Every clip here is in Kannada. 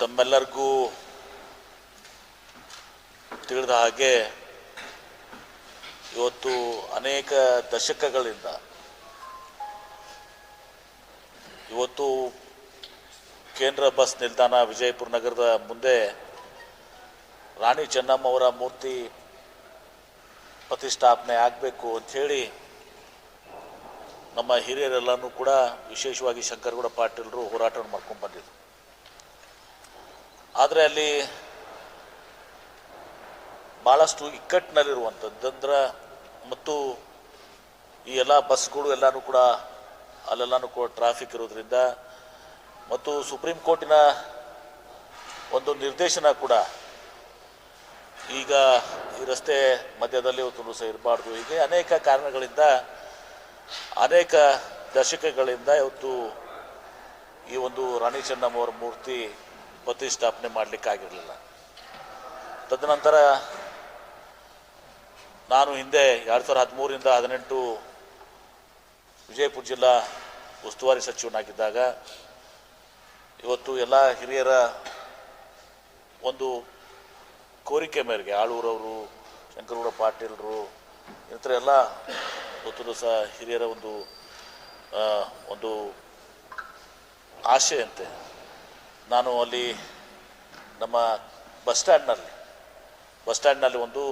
ತಮ್ಮೆಲ್ಲರಿಗೂ ತಿಳಿದ ಹಾಗೆ ಇವತ್ತು ಅನೇಕ ದಶಕಗಳಿಂದ ಇವತ್ತು ಕೇಂದ್ರ ಬಸ್ ನಿಲ್ದಾಣ ವಿಜಯಪುರ ನಗರದ ಮುಂದೆ ರಾಣಿ ಚೆನ್ನಮ್ಮ ಅವರ ಮೂರ್ತಿ ಪ್ರತಿಷ್ಠಾಪನೆ ಆಗಬೇಕು ಅಂಥೇಳಿ ನಮ್ಮ ಹಿರಿಯರೆಲ್ಲನೂ ಕೂಡ ವಿಶೇಷವಾಗಿ ಶಂಕರಗೌಡ ಪಾಟೀಲರು ಹೋರಾಟವನ್ನು ಮಾಡ್ಕೊಂಡು ಬಂದಿದ್ರು. ಆದರೆ ಅಲ್ಲಿ ಭಾಳಷ್ಟು ಇಕ್ಕಟ್ಟಿನಲ್ಲಿರುವಂಥದ್ದಂದ್ರೆ ಮತ್ತು ಈ ಎಲ್ಲ ಬಸ್ಗಳು ಎಲ್ಲನೂ ಕೂಡ ಅಲ್ಲೆಲ್ಲನೂ ಕೂಡ ಟ್ರಾಫಿಕ್ ಇರೋದ್ರಿಂದ ಮತ್ತು ಸುಪ್ರೀಂ ಕೋರ್ಟಿನ ಒಂದು ನಿರ್ದೇಶನ ಕೂಡ ಈಗ ಈ ರಸ್ತೆ ಮಧ್ಯದಲ್ಲಿ ಒಂದು ಸಹ ಇರಬಾರ್ದು. ಹೀಗೆ ಅನೇಕ ಕಾರಣಗಳಿಂದ, ಅನೇಕ ದಶಕಗಳಿಂದ ಇವತ್ತು ಈ ಒಂದು ರಾಣಿ ಚೆನ್ನಮ್ಮವರ ಮೂರ್ತಿ ಪ್ರತಿಷ್ಠಾಪನೆ ಮಾಡಲಿಕ್ಕಾಗಿರಲಿಲ್ಲ. ತದನಂತರ ನಾನು ಹಿಂದೆ ಎರಡು ಸಾವಿರದ ಹದಿಮೂರಿಂದ ಹದಿನೆಂಟು ವಿಜಯಪುರ ಜಿಲ್ಲಾ ಉಸ್ತುವಾರಿ ಸಚಿವನಾಗಿದ್ದಾಗ ಇವತ್ತು ಎಲ್ಲ ಹಿರಿಯರ ಒಂದು ಕೋರಿಕೆ ಮೇರೆಗೆ ಆಳೂರವರು, ಶಂಕರಗೌಡ ಪಾಟೀಲರು ಇತರ ಎಲ್ಲ ಇವತ್ತು ಸಹ ಹಿರಿಯರ ಒಂದು ಒಂದು ಆಶೆಯಂತೆ ನಾನು ಅಲ್ಲಿ ನಮ್ಮ ಬಸ್ ಸ್ಟ್ಯಾಂಡ್ನಲ್ಲಿ ಬಸ್ ಸ್ಟ್ಯಾಂಡ್ನಲ್ಲಿ ಒಂದು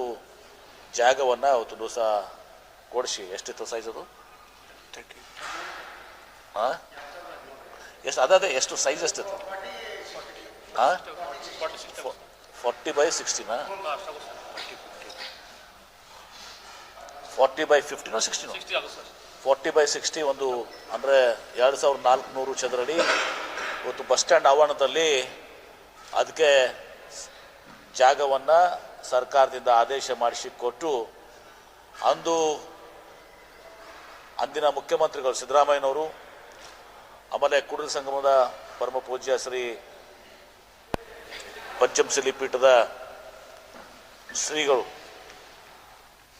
ಜಾಗವನ್ನು ಅವತ್ತು ದಿವಸ ಕೊಡಿಸಿ. ಎಷ್ಟಿತ್ತು ಸೈಜ್ ಅದು? ಹಾಂ ಎಷ್ಟು ಅದೇ ಎಷ್ಟು ಸೈಜ್ ಎಷ್ಟಿತ್ತು? ಹಾಂ ಫೋರ್ಟಿ ಬೈ ಸಿಕ್ಸ್ಟಿನಾ ಫಾರ್ಟಿ ಬೈ ಫಿಫ್ಟಿನೋ ಸಿಕ್ಸ್ಟಿನೋ ಫೋರ್ಟಿ ಬೈ ಸಿಕ್ಸ್ಟಿ ಒಂದು ಅಂದರೆ ಎರಡು ಸಾವಿರದ ನಾಲ್ಕುನೂರು ಚದರಡಿ ಇವತ್ತು ಬಸ್ ಸ್ಟ್ಯಾಂಡ್ ಆವರಣದಲ್ಲಿ ಅದಕ್ಕೆ ಜಾಗವನ್ನು ಸರ್ಕಾರದಿಂದ ಆದೇಶ ಮಾಡಿಸಿ ಕೊಟ್ಟು ಅಂದು ಅಂದಿನ ಮುಖ್ಯಮಂತ್ರಿಗಳು ಸಿದ್ದರಾಮಯ್ಯನವರು, ಆಮೇಲೆ ಕುಡಲ ಸಂಗಮದ ಪರಮ ಪೂಜ್ಯ ಶ್ರೀ ಪಂಚಮಶಿಲಿ ಪೀಠದ ಶ್ರೀಗಳು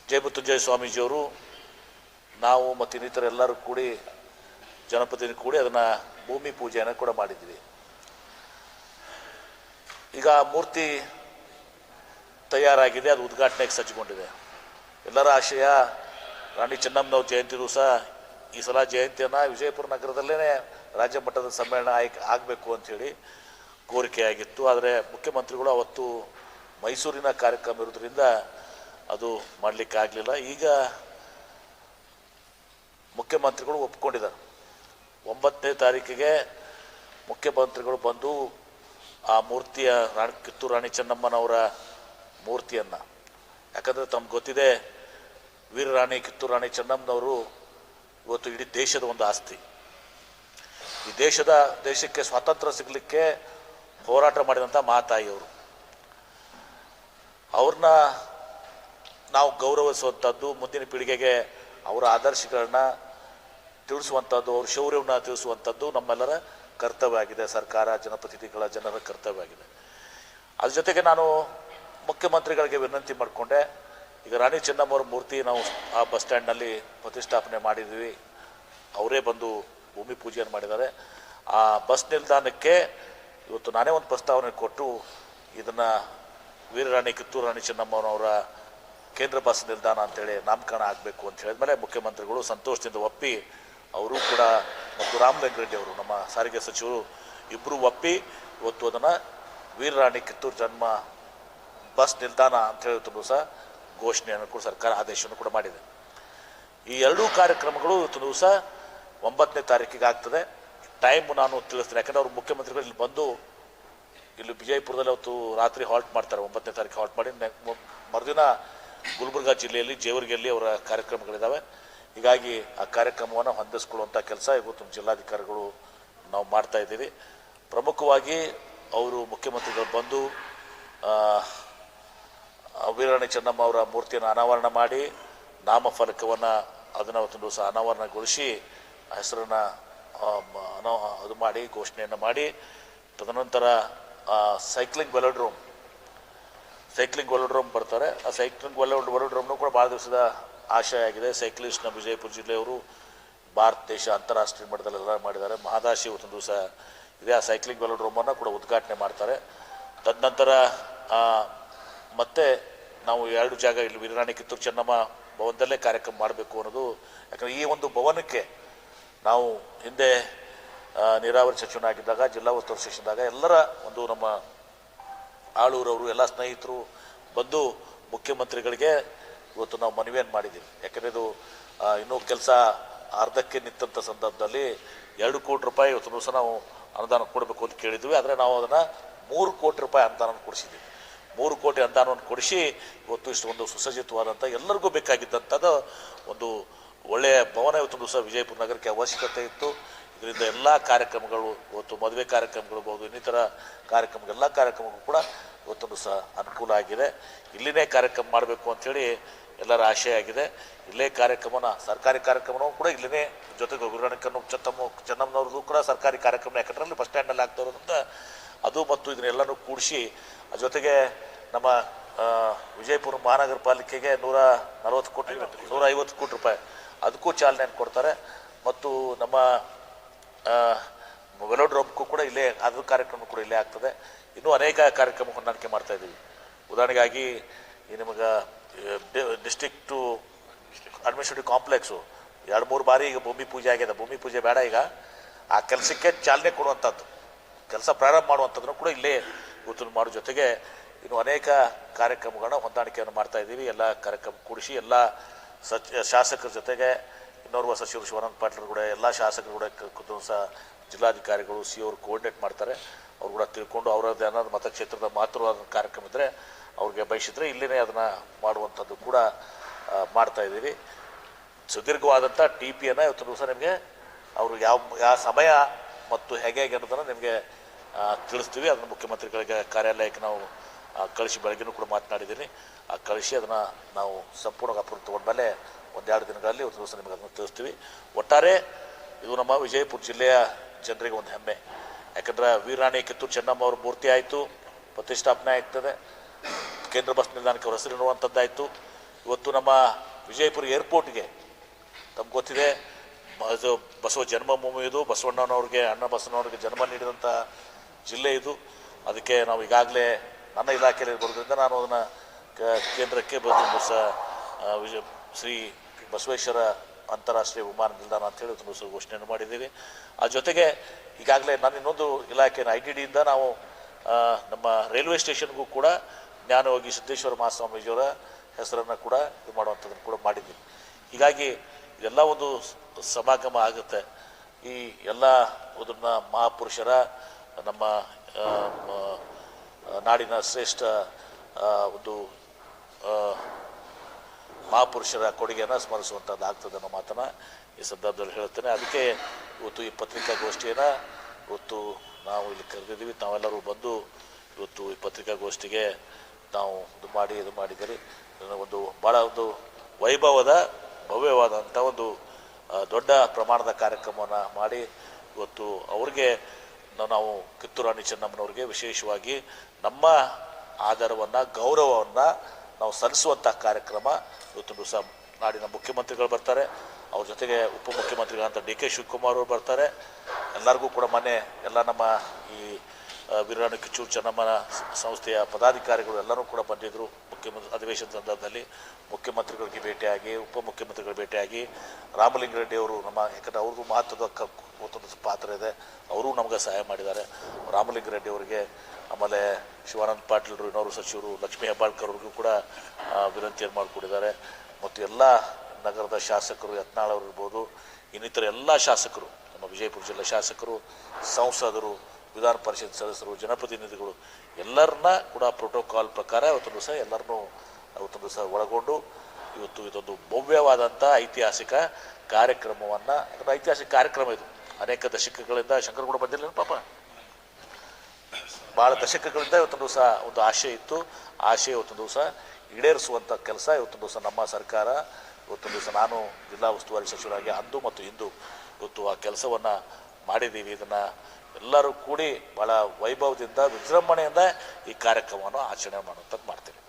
ಜಯಮೃತ್ಯುಂಜಯ ಸ್ವಾಮೀಜಿಯವರು ನಾವು ಮತ್ತು ಇನ್ನಿತರ ಎಲ್ಲರೂ ಕೂಡಿ ಜನಪ್ರತಿನಿಧಿ ಕೂಡಿ ಅದನ್ನು ಭೂಮಿ ಪೂಜೆಯನ್ನು ಕೂಡ ಮಾಡಿದ್ವಿ. ಈಗ ಮೂರ್ತಿ ತಯಾರಾಗಿದೆ, ಅದು ಉದ್ಘಾಟನೆಗೆ ಸಜ್ಜುಗೊಂಡಿದೆ ಎಲ್ಲರ ಆಶಯ, ರಾಣಿ ಚೆನ್ನಮ್ಮನವ್ರ ಜಯಂತಿ ದಿವಸ ಈ ಸಲ ಜಯಂತಿಯನ್ನು ವಿಜಯಪುರ ನಗರದಲ್ಲೇ ರಾಜ್ಯ ಮಟ್ಟದ ಸಮ್ಮೇಳನ ಆಯ್ಕೆ ಆಗಬೇಕು ಅಂಥೇಳಿ ಕೋರಿಕೆಯಾಗಿತ್ತು. ಆದರೆ ಮುಖ್ಯಮಂತ್ರಿಗಳು ಅವತ್ತು ಮೈಸೂರಿನ ಕಾರ್ಯಕ್ರಮ ಇರೋದ್ರಿಂದ ಅದು ಮಾಡಲಿಕ್ಕೆ ಆಗಲಿಲ್ಲ ಈಗ ಮುಖ್ಯಮಂತ್ರಿಗಳು ಒಪ್ಕೊಂಡಿದ್ದಾರೆ. ಒಂಬತ್ತನೇ ತಾರೀಕಿಗೆ ಮುಖ್ಯಮಂತ್ರಿಗಳು ಬಂದು ಆ ಮೂರ್ತಿಯ ರಾಣಿ, ಕಿತ್ತೂರು ರಾಣಿ ಚೆನ್ನಮ್ಮನವರ ಮೂರ್ತಿಯನ್ನು. ಯಾಕಂದರೆ ತಮ್ಗೆ ಗೊತ್ತಿದೆ, ವೀರರಾಣಿ, ಕಿತ್ತೂರು ರಾಣಿ ಚೆನ್ನಮ್ಮನವರು ಇವತ್ತು ಇಡೀ ದೇಶದ ಒಂದು ಆಸ್ತಿ. ಈ ದೇಶದ, ದೇಶಕ್ಕೆ ಸ್ವಾತಂತ್ರ್ಯ ಸಿಗಲಿಕ್ಕೆ ಹೋರಾಟ ಮಾಡಿದಂಥ ಮಾತಾಯಿಯವರು ಅವ್ರನ್ನ ನಾವು ಗೌರವಿಸುವಂಥದ್ದು ಮುಂದಿನ ಪೀಳಿಗೆಗೆ ಅವರ ಆದರ್ಶಗಳನ್ನ ತಿಳಿಸುವಂಥದ್ದು, ಅವ್ರ ಶೌರ್ಯವನ್ನು ತಿಳಿಸುವಂಥದ್ದು ನಮ್ಮೆಲ್ಲರ ಕರ್ತವ್ಯ ಆಗಿದೆ ಸರ್ಕಾರ, ಜನಪ್ರತಿನಿಧಿಗಳ ಜನರ ಕರ್ತವ್ಯ ಆಗಿದೆ ಅದ್ರ ಜೊತೆಗೆ ನಾನು ಮುಖ್ಯಮಂತ್ರಿಗಳಿಗೆ ವಿನಂತಿ ಮಾಡಿಕೊಂಡೆ, ಈಗ ರಾಣಿ ಚೆನ್ನಮ್ಮವ್ರ ಮೂರ್ತಿ ನಾವು ಆ ಬಸ್ ಸ್ಟ್ಯಾಂಡ್ನಲ್ಲಿ ಪ್ರತಿಷ್ಠಾಪನೆ ಮಾಡಿದ್ವಿ ಅವರೇ ಬಂದು ಭೂಮಿ ಪೂಜೆಯನ್ನು ಮಾಡಿದ್ದಾರೆ. ಆ ಬಸ್ ನಿಲ್ದಾಣಕ್ಕೆ ಇವತ್ತು ನಾನೇ ಒಂದು ಪ್ರಸ್ತಾವನೆ ಕೊಟ್ಟು ಇದನ್ನು ವೀರರಾಣಿ ಕಿತ್ತೂರು ರಾಣಿ ಚೆನ್ನಮ್ಮನವರ ಕೇಂದ್ರ ಬಸ್ ನಿಲ್ದಾಣ ಅಂತೇಳಿ ನಾಮಕರಣ ಆಗಬೇಕು ಅಂತ ಹೇಳಿದ್ಮೇಲೆ ಮುಖ್ಯಮಂತ್ರಿಗಳು ಸಂತೋಷದಿಂದ ಒಪ್ಪಿ ಅವರು ಕೂಡ ಮತ್ತು ರಾಮಲಿಂಗರೆಡ್ಡಿ ಅವರು, ನಮ್ಮ ಸಾರಿಗೆ ಸಚಿವರು ಇಬ್ಬರು ಒಪ್ಪಿ ಇವತ್ತು ಅದನ್ನು ವೀರರಾಣಿ ಕಿತ್ತೂರು ಜನ್ಮ ಬಸ್ ನಿಲ್ದಾಣ ಅಂತ ಹೇಳಿದ್ರು ಸಹ ಘೋಷಣೆಯನ್ನು ಕೂಡ ಸರ್ಕಾರ ಆದೇಶವನ್ನು ಕೂಡ ಮಾಡಿದೆ. ಈ ಎರಡೂ ಕಾರ್ಯಕ್ರಮಗಳು ಇವತ್ತು ದಿವಸ ಒಂಬತ್ತನೇ ತಾರೀಕಿಗೆ ಆಗ್ತದೆ. ಟೈಮ್ ನಾನು ತಿಳಿಸ್ತೇನೆ, ಯಾಕಂದರೆ ಅವರು ಮುಖ್ಯಮಂತ್ರಿಗಳು ಇಲ್ಲಿ ಬಂದು ಇಲ್ಲಿ ವಿಜಯಪುರದಲ್ಲಿ ಅವತ್ತು ರಾತ್ರಿ ಹಾಲ್ಟ್ ಮಾಡ್ತಾರೆ, ಒಂಬತ್ತನೇ ತಾರೀಕು ಹಾಲ್ಟ್ ಮಾಡಿ. ಮರುದಿನ ಗುಲ್ಬರ್ಗಾ ಜಿಲ್ಲೆಯಲ್ಲಿ, ಜೇವರ್ಗಿಯಲ್ಲಿ ಅವರ ಕಾರ್ಯಕ್ರಮಗಳಿದ್ದಾವೆ ಹೀಗಾಗಿ ಆ ಕಾರ್ಯಕ್ರಮವನ್ನು ಹೊಂದಿಸ್ಕೊಳ್ಳುವಂಥ ಕೆಲಸ ಇವತ್ತು ಜಿಲ್ಲಾಧಿಕಾರಿಗಳು ನಾವು ಮಾಡ್ತಾ ಇದ್ದೀವಿ. ಪ್ರಮುಖವಾಗಿ ಅವರು ಮುಖ್ಯಮಂತ್ರಿಗಳು ಬಂದು ವೀರರಾಣಿ ಚೆನ್ನಮ್ಮ ಅವರ ಮೂರ್ತಿಯನ್ನು ಅನಾವರಣ ಮಾಡಿ, ನಾಮಫಲಕವನ್ನು ಅದನ್ನು ಅವತ್ತಿನ ದಿವಸ ಅನಾವರಣಗೊಳಿಸಿ ಹೆಸರನ್ನು ಅದು ಮಾಡಿ, ಘೋಷಣೆಯನ್ನು ಮಾಡಿ, ತದನಂತರ ಸೈಕ್ಲಿಂಗ್ ವೆಲೋಡ್ರೋಮ್ ಸೈಕ್ಲಿಂಗ್ ವೆಲೋಡ್ರೋಮ್ ಬರ್ತಾರೆ. ಆ ಸೈಕ್ಲಿಂಗ್ ವೆಲೋಡ್ ವೆಲೋಡ್ರೋಮ್ನು ಕೂಡ ಭಾಳ ದಿವಸದ ಆಶಯ ಆಗಿದೆ. ಸೈಕ್ಲಿಸ್ಟ್ ನಮ್ಮ ವಿಜಯಪುರ ಜಿಲ್ಲೆಯವರು ಭಾರತ, ದೇಶ ಅಂತಾರಾಷ್ಟ್ರೀಯ ಮಟ್ಟದಲ್ಲೆಲ್ಲ ಮಾಡಿದ್ದಾರೆ. ಮಹದಾಶಿ ಒಂದು ದಿವಸ ಇದೆ. ಆ ಸೈಕ್ಲಿಂಗ್ ವೆಲೋಡ್ರೋಮನ್ನು ಕೂಡ ಉದ್ಘಾಟನೆ ಮಾಡ್ತಾರೆ. ತದನಂತರ ಮತ್ತೆ ನಾವು ಎರಡು ಜಾಗ ಇಲ್ಲಿ ವೀರರಾಣಿ ಕಿತ್ತೂರು ಚೆನ್ನಮ್ಮ ಭವನದಲ್ಲೇ ಕಾರ್ಯಕ್ರಮ ಮಾಡಬೇಕು ಅನ್ನೋದು. ಯಾಕಂದರೆ ಈ ಒಂದು ಭವನಕ್ಕೆ ನಾವು ಹಿಂದೆ ನೀರಾವರಿ ಸಚಿವನಾಗಿದ್ದಾಗ, ಜಿಲ್ಲಾ ಉಸ್ತುವಾರಿ ಸಚಿವನಾಗ ಎಲ್ಲರ ಒಂದು ನಮ್ಮ ಆಳೂರವರು, ಎಲ್ಲ ಸ್ನೇಹಿತರು ಬಂದು ಮುಖ್ಯಮಂತ್ರಿಗಳಿಗೆ ಇವತ್ತು ನಾವು ಮನವಿಯನ್ನು ಮಾಡಿದ್ದೀವಿ. ಯಾಕಂದರೆ ಇದು ಇನ್ನೂ ಕೆಲಸ ಅರ್ಧಕ್ಕೆ ನಿಂತಂಥ ಸಂದರ್ಭದಲ್ಲಿ ಎರಡು ಕೋಟಿ ರೂಪಾಯಿ ಇವತ್ತು ದಿವಸ ನಾವು ಅನುದಾನ ಕೊಡಬೇಕು ಅಂತ ಕೇಳಿದ್ವಿ. ಆದರೆ ನಾವು ಅದನ್ನು ಮೂರು ಕೋಟಿ ರೂಪಾಯಿ ಅನುದಾನವನ್ನು ಕೊಡಿಸಿದ್ದೀವಿ. ಮೂರು ಕೋಟಿ ಅನುದಾನವನ್ನು ಕೊಡಿಸಿ ಇವತ್ತು ಇಷ್ಟು ಒಂದು ಸುಸಜ್ಜಿತವಾದಂಥ ಎಲ್ಲರಿಗೂ ಬೇಕಾಗಿದ್ದಂಥದ್ದು ಒಂದು ಒಳ್ಳೆಯ ಭವನ ಇವತ್ತು ದಿವಸ ವಿಜಯಪುರ ನಗರಕ್ಕೆ ಅವಶ್ಯಕತೆ ಇತ್ತು. ಇದರಿಂದ ಎಲ್ಲ ಕಾರ್ಯಕ್ರಮಗಳು, ಇವತ್ತು ಮದುವೆ ಕಾರ್ಯಕ್ರಮಗಳಿರ್ಬೋದು ಇನ್ನಿತರ ಕಾರ್ಯಕ್ರಮ ಎಲ್ಲ ಕಾರ್ಯಕ್ರಮಗಳು ಕೂಡ ಇವತ್ತೊಂದು ಸಹ ಅನುಕೂಲ ಆಗಿದೆ. ಇಲ್ಲಿನೇ ಕಾರ್ಯಕ್ರಮ ಮಾಡಬೇಕು ಅಂಥೇಳಿ ಎಲ್ಲರ ಆಶಯ ಆಗಿದೆ. ಇಲ್ಲೇ ಕಾರ್ಯಕ್ರಮನ, ಸರ್ಕಾರಿ ಕಾರ್ಯಕ್ರಮನೂ ಕೂಡ ಇಲ್ಲಿನೇ ಜೊತೆಗೆ ಗುರುಗಣಕನ್ನು ಚತ್ತಮ್ಮ ಚೆನ್ನಮ್ಮನವ್ರದ್ದು ಕೂಡ ಸರ್ಕಾರಿ ಕಾರ್ಯಕ್ರಮ ಯಾಕಂದ್ರೆ ಅಲ್ಲಿ ಬಸ್ ಸ್ಟ್ಯಾಂಡಲ್ಲಿ ಆಗ್ತಾ ಅದು ಮತ್ತು ಇದನ್ನೆಲ್ಲನೂ ಕೂಡಿಸಿ ಜೊತೆಗೆ ನಮ್ಮ ವಿಜಯಪುರ ಮಹಾನಗರ ಪಾಲಿಕೆಗೆ ನೂರ ನಲವತ್ತು ಕೋಟಿ ನೂರ ಐವತ್ತು ಕೋಟಿ ರೂಪಾಯಿ ಅದಕ್ಕೂ ಚಾಲನೆಯನ್ನು ಕೊಡ್ತಾರೆ. ಮತ್ತು ನಮ್ಮ ವೆಲೋಡ್ರೋಮ್ಗೂ ಕೂಡ ಇಲ್ಲೇ, ಅದ್ರ ಕಾರ್ಯಕ್ರಮ ಕೂಡ ಇಲ್ಲೇ ಆಗ್ತದೆ. ಇನ್ನೂ ಅನೇಕ ಕಾರ್ಯಕ್ರಮ ಹೊಂದಾಣಿಕೆ ಮಾಡ್ತಾ ಇದ್ದೀವಿ. ಉದಾಹರಣೆಗಾಗಿ ನಿಮಗೆ ನಿಮಗೆ ಡಿಸ್ಟಿಕ್ಟು ಅಡ್ಮಿನಿಸ್ಟ್ರೇಟಿವ್ ಕಾಂಪ್ಲೆಕ್ಸು ಎರಡು ಮೂರು ಬಾರಿ ಈಗ ಭೂಮಿ ಪೂಜೆ ಆಗಿದೆ. ಭೂಮಿ ಪೂಜೆ ಬೇಡ ಈಗ. ಆ ಕೆಲಸಕ್ಕೆ ಚಾಲನೆ ಕೊಡುವಂಥದ್ದು ಕೆಲಸ ಪ್ರಾರಂಭ ಮಾಡುವಂಥದ್ದನ್ನು ಕೂಡ ಇಲ್ಲೇ ಗುರುತು ಮಾಡೋ. ಜೊತೆಗೆ ಇನ್ನು ಅನೇಕ ಕಾರ್ಯಕ್ರಮಗಳನ್ನ ಹೊಂದಾಣಿಕೆಯನ್ನು ಮಾಡ್ತಾ ಇದ್ದೀವಿ. ಎಲ್ಲ ಕಾರ್ಯಕ್ರಮ ಕೂಡಿಸಿ ಎಲ್ಲ ಸಚ್, ಶಾಸಕರ ಜೊತೆಗೆ ಇನ್ನೋರ್ವ ಸಚಿವರು ಶಿವಾನಂದ ಪಾಟೀಲ್ ಕೂಡ, ಎಲ್ಲ ಶಾಸಕರು ಕೂಡ ಸಹ ಜಿಲ್ಲಾಧಿಕಾರಿಗಳು ಸಿ ಅವರು ಕೋಆರ್ಡಿನೇಟ್ ಮಾಡ್ತಾರೆ. ಅವ್ರು ಕೂಡ ತಿಳ್ಕೊಂಡು ಅವರದ್ದು ಏನಾದ್ರು ಮತಕ್ಷೇತ್ರದ ಮಾತೃವಾದ ಕಾರ್ಯಕ್ರಮ ಇದ್ದರೆ ಅವ್ರಿಗೆ ಬಯಸಿದ್ರೆ ಇಲ್ಲಿನೇ ಅದನ್ನು ಮಾಡುವಂಥದ್ದು ಕೂಡ ಮಾಡ್ತಾಯಿದ್ದೀವಿ ಸುದೀರ್ಘವಾದಂಥ ಟಿ ಪಿಯನ್ನು ಇವತ್ತು ದಿವಸ ನಿಮಗೆ ಅವರು ಯಾವ ಯಾವ ಸಮಯ ಮತ್ತು ಹೇಗೆ ಹೇಗೆ ಅನ್ನೋದನ್ನು ನಿಮಗೆ ತಿಳಿಸ್ತೀವಿ. ಅದನ್ನು ಮುಖ್ಯಮಂತ್ರಿಗಳಿಗೆ, ಕಾರ್ಯಾಲಯಕ್ಕೆ ನಾವು ಕಳಿಸಿ ಬೆಳಗ್ಗೆನೂ ಕೂಡ ಮಾತನಾಡಿದ್ದೀನಿ. ಆ, ಕಳಿಸಿ ಅದನ್ನು ನಾವು ಸಂಪೂರ್ಣ ಅಪ್ರೂವ್ ತೊಗೊಂಡ್ಮೇಲೆ ಒಂದೆರಡು ದಿನಗಳಲ್ಲಿ ಇವತ್ತು ದಿವಸ ನಿಮಗೆ ಅದನ್ನು ತಿಳಿಸ್ತೀವಿ. ಒಟ್ಟಾರೆ ಇದು ನಮ್ಮ ವಿಜಯಪುರ ಜಿಲ್ಲೆಯ ಜನರಿಗೆ ಒಂದು ಹೆಮ್ಮೆ. ಯಾಕಂದ್ರೆ ವೀರಾಣಿ ಕಿತ್ತೂರು ಚೆನ್ನಮ್ಮ ಅವ್ರ ಮೂರ್ತಿ ಆಯಿತು ಪ್ರತಿಷ್ಠಾಪನೆ ಆಗ್ತದೆ. ಕೇಂದ್ರ ಬಸ್ ನಿಲ್ದಾಣಕ್ಕೆ ಅವ್ರ ಹೆಸರಿರುವಂಥದ್ದಾಯಿತು ಇವತ್ತು ನಮ್ಮ ವಿಜಯಪುರ ಏರ್ಪೋರ್ಟ್ಗೆ ತಮ್ಗೆ ಗೊತ್ತಿದೆ ಇದು ಬಸವ ಜನ್ಮಭೂಮಿ ಇದು ಬಸವಣ್ಣನವ್ರಿಗೆ ಅಣ್ಣ ಬಸವನವ್ರಿಗೆ ಜನ್ಮ ನೀಡಿದಂಥ ಜಿಲ್ಲೆ ಇದು. ಅದಕ್ಕೆ ನಾವು ಈಗಾಗಲೇ ನನ್ನ ಇಲಾಖೆಯಲ್ಲಿ ಬರೋದ್ರಿಂದ ನಾನು ಅದನ್ನು ಕೇಂದ್ರಕ್ಕೆ ಆ, ವಿಜಯ ಶ್ರೀ ಬಸವೇಶ್ವರ ಅಂತಾರಾಷ್ಟ್ರೀಯ ವಿಮಾನ ನಿಲ್ದಾಣ ಅಂತೇಳಿ ಒಂದು ದಿವಸ ಘೋಷಣೆಯನ್ನು ಮಾಡಿದ್ದೀವಿ. ಆ ಜೊತೆಗೆ ಈಗಾಗಲೇ ನಾನು ಇನ್ನೊಂದು ಇಲಾಖೆನ ಐ ಟಿ ಡಿಯಿಂದ ನಾವು ನಮ್ಮ ರೈಲ್ವೆ ಸ್ಟೇಷನ್ಗೂ ಕೂಡ ಜ್ಞಾನಯೋಗಿ ಸಿದ್ದೇಶ್ವರ ಮಹಾಸ್ವಾಮೀಜಿಯವರ ಹೆಸರನ್ನು ಕೂಡ ಇದು ಮಾಡುವಂಥದ್ದನ್ನು ಕೂಡ ಮಾಡಿದ್ದೀವಿ ಹೀಗಾಗಿ ಇದೆಲ್ಲ ಒಂದು ಸಮಾಗಮ ಆಗುತ್ತೆ. ಈ ಎಲ್ಲ ಅದನ್ನ ಮಹಾಪುರುಷರ, ನಮ್ಮ ನಾಡಿನ ಶ್ರೇಷ್ಠ ಒಂದು ಮಹಾಪುರುಷರ ಕೊಡುಗೆಯನ್ನು ಸ್ಮರಿಸುವಂಥದ್ದು ಆಗ್ತದೆ ಅನ್ನೋ ಮಾತನ್ನು ಈ ಸಂದರ್ಭದಲ್ಲಿ ಹೇಳ್ತೇನೆ ಅದಕ್ಕೆ ಇವತ್ತು ಈ ಪತ್ರಿಕಾಗೋಷ್ಠಿಯನ್ನು ಇವತ್ತು ನಾವು ಇಲ್ಲಿ ಕರೆದಿದ್ದೀವಿ. ತಾವೆಲ್ಲರೂ ಬಂದು ಇವತ್ತು ಈ ಪತ್ರಿಕಾಗೋಷ್ಠಿಗೆ ನಾವು ಇದು ಮಾಡಿ, ಇದು ಮಾಡಿದ್ದೀರಿ. ಒಂದು ಭಾಳ ಒಂದು ವೈಭವದ, ಭವ್ಯವಾದಂಥ ಒಂದು ದೊಡ್ಡ ಪ್ರಮಾಣದ ಕಾರ್ಯಕ್ರಮವನ್ನು ಮಾಡಿ ಇವತ್ತು ಅವ್ರಿಗೆ ನಾವು ಕಿತ್ತೂರು ರಾಣಿ ಚೆನ್ನಮ್ಮನವ್ರಿಗೆ ವಿಶೇಷವಾಗಿ ನಮ್ಮ ಆಧಾರವನ್ನು, ಗೌರವವನ್ನು ನಾವು ಸಲ್ಲಿಸುವಂಥ ಕಾರ್ಯಕ್ರಮ ಇವತ್ತು ದಿವಸ ನಾಡಿನ ಮುಖ್ಯಮಂತ್ರಿಗಳು ಬರ್ತಾರೆ. ಅವ್ರ ಜೊತೆಗೆ ಉಪಮುಖ್ಯಮಂತ್ರಿಗಳಂತ ಡಿ ಕೆ ಶಿವಕುಮಾರ್ ಅವರು ಬರ್ತಾರೆ. ಎಲ್ಲರಿಗೂ ಕೂಡ ಮೊನ್ನೆ ಎಲ್ಲ ನಮ್ಮ ಈ ಕಿಚೂರು ಕಿಚ್ಚೂರು ಚೆನ್ನಮ್ಮನ ಸಂಸ್ಥೆಯ ಪದಾಧಿಕಾರಿಗಳು ಎಲ್ಲರೂ ಕೂಡ ಬಂದಿದ್ದರು ಮುಖ್ಯಮಂತ್ರಿ ಅಧಿವೇಶನ ಸಂದರ್ಭದಲ್ಲಿ. ಮುಖ್ಯಮಂತ್ರಿಗಳಿಗೆ ಭೇಟಿಯಾಗಿ, ಉಪಮುಖ್ಯಮಂತ್ರಿಗಳಿಗೆ ಭೇಟಿಯಾಗಿ ರಾಮಲಿಂಗಾರೆಡ್ಡಿ ಅವರು ನಮ್ಮ, ಯಾಕಂದರೆ ಅವ್ರಿಗೂ ಮಹತ್ವದ ಒಂದು ಪಾತ್ರ ಇದೆ. ಅವರೂ ನಮಗೆ ಸಹಾಯ ಮಾಡಿದ್ದಾರೆ. ರಾಮಲಿಂಗಾರೆಡ್ಡಿ ಅವರಿಗೆ ಆಮೇಲೆ ಶಿವಾನಂದ ಪಾಟೀಲ್ರು ಇನ್ನೋರು ಸಚಿವರು ಲಕ್ಷ್ಮೀ ಹೆಬ್ಬಾಳ್ಕರ್ ಅವ್ರಿಗೂ ಕೂಡ ವಿನಂತಿಯನ್ನು ಮಾಡಿಕೊಟ್ಟಿದ್ದಾರೆ ಮತ್ತು ಎಲ್ಲ ನಗರದ ಶಾಸಕರು, ಯತ್ನಾಳ್ ಅವರು ಇರ್ಬೋದು, ಇನ್ನಿತರ ಎಲ್ಲ ಶಾಸಕರು, ನಮ್ಮ ವಿಜಯಪುರ ಜಿಲ್ಲಾ ಶಾಸಕರು, ಸಂಸದರು, ವಿಧಾನ ಪರಿಷತ್ ಸದಸ್ಯರು, ಜನಪ್ರತಿನಿಧಿಗಳು ಎಲ್ಲರನ್ನ ಕೂಡ ಪ್ರೋಟೋಕಾಲ್ ಪ್ರಕಾರ ಅವತ್ತೊಂದು ದಿವಸ ಎಲ್ಲರನ್ನೂ ಅವತ್ತೊಂದು ದಿವಸ ಒಳಗೊಂಡು ಇವತ್ತು ಇದೊಂದು ಭವ್ಯವಾದಂಥ ಐತಿಹಾಸಿಕ ಕಾರ್ಯಕ್ರಮವನ್ನು ಐತಿಹಾಸಿಕ ಕಾರ್ಯಕ್ರಮ ಇದು. ಅನೇಕ ದಶಕಗಳಿಂದ ಶಂಕರ್ ಕೂಡ ಬಂದಿಲ್ಲ ಪಾಪ. ಭಾಳ ದಶಕಗಳಿಂದ ಇವತ್ತೊಂದು ದಿವಸ ಒಂದು ಆಶೆ ಇತ್ತು. ಆಶೆ ಇವತ್ತೊಂದು ದಿವಸ ಈಡೇರಿಸುವಂಥ ಕೆಲಸ ಇವತ್ತೊಂದು ದಿವಸ ನಮ್ಮ ಸರ್ಕಾರ ಇವತ್ತೊಂದು ದಿವಸ ನಾನು ಜಿಲ್ಲಾ ಉಸ್ತುವಾರಿ ಸಚಿವರಾಗಿ ಅಂದು ಮತ್ತು ಇಂದು ಇವತ್ತು ಆ ಕೆಲಸವನ್ನು ಮಾಡಿದ್ದೀವಿ. ಇದನ್ನು ಎಲ್ಲರೂ ಕೂಡಿ ಭಾಳ ವೈಭವದಿಂದ, ವಿಜೃಂಭಣೆಯಿಂದ ಈ ಕಾರ್ಯಕ್ರಮವನ್ನು ಆಚರಣೆ ಮಾಡುವಂಥದ್ದು ಮಾಡ್ತೀವಿ.